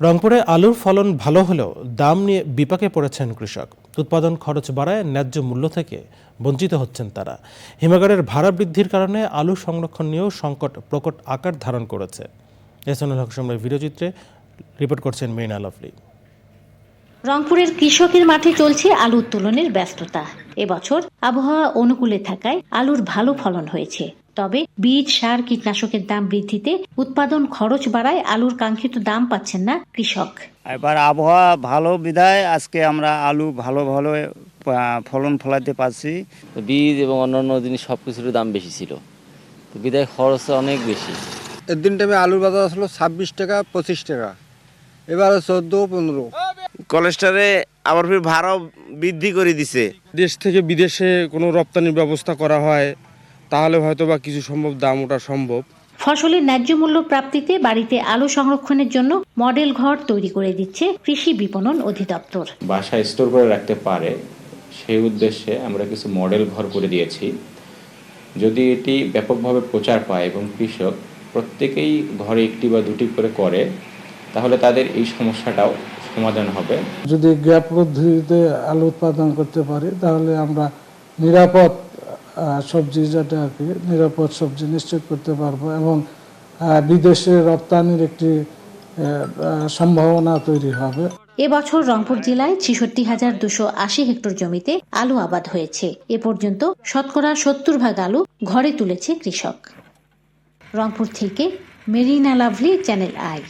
রংপুরে আলুর ফলন ভালো হলেও দাম নিয়ে বিপাকে পড়েছেন কৃষক। উৎপাদন খরচ বাড়ায় ন্যায্য মূল্য থেকে বঞ্চিত হচ্ছেন তারা। হিমাগারের ভাড়া বৃদ্ধির কারণে আলু সংরক্ষণ নিয়েও সংকট প্রকট আকার ধারণ করেছে। এসনুল হক সময়ের ভিডিওচিত্রে রিপোর্ট করছেন মেরিনা রংপুরের কৃষকের মাঠে চলছে আলু উত্তোলনের ব্যস্ততা। এবছর আবহাওয়া অনুকূলে থাকায় আলুর ভালো ফলন হয়েছে। তবে বীজ সার কীটনাশকের দাম বৃদ্ধিতে উৎপাদন খরচ বাড়ায় আলুর কাঙ্ক্ষিত দাম পাচ্ছেন না কৃষক। এবার আবহাওয়া ভালো বিধায় আজকে আমরা আলু ভালো ভালো ফলন ফলাতে পারছি। তো বীজ এবং অন্যান্য জিনিস সব কিছুর দাম বেশি ছিল। তো বিদায় খরচ অনেক বেশি। এর দিন টাইমে আলুর বাজার আসলো ছাব্বিশ টাকা পঁচিশ টাকা। এবারে চোদ্দ পনেরো। কলেস্টারে আবার ফির ভাড়াও বৃদ্ধি করে দিছে। দেশ থেকে বিদেশে কোনো রপ্তানির ব্যবস্থা করা হয় তাহলে হয়তো বা কিছু সম্ভব দাম ওঠা সম্ভব। ফসলের ন্যায্য মূল্য প্রাপ্তিতে বাড়িতে আলু সংরক্ষণের জন্য মডেল ঘর তৈরি করে দিচ্ছে কৃষি বিপণন অধিদপ্তর। বাসায় স্টোর করে রাখতে পারে সেই উদ্দেশ্যে আমরা কিছু মডেল ঘর করে দিয়েছি। যদি এটি ব্যাপকভাবে প্রচার পায় এবং কৃষক প্রত্যেকেই ঘরে একটি বা দুটি করে করে তাহলে তাদের এই সমস্যাটাও সমাধান হবে। যদি গ্যাপ পদ্ধতিতে আলু উৎপাদন করতে পারি তাহলে আমরা নিরাপদ সবজি যেটা আর কি নিরাপদ সবজি নিশ্চিত করতে পারব এবং বিদেশে রপ্তানির একটি সম্ভাবনা তৈরি হবে। এবছর রংপুর জেলায় ছেষট্টি হাজার দুশো আশি হেক্টর জমিতে আলু আবাদ হয়েছে। এ পর্যন্ত শতকরা সত্তর ভাগ আলু ঘরে তুলেছে কৃষক। রংপুর থেকে মেরিনা লাভলি, চ্যানেল আই।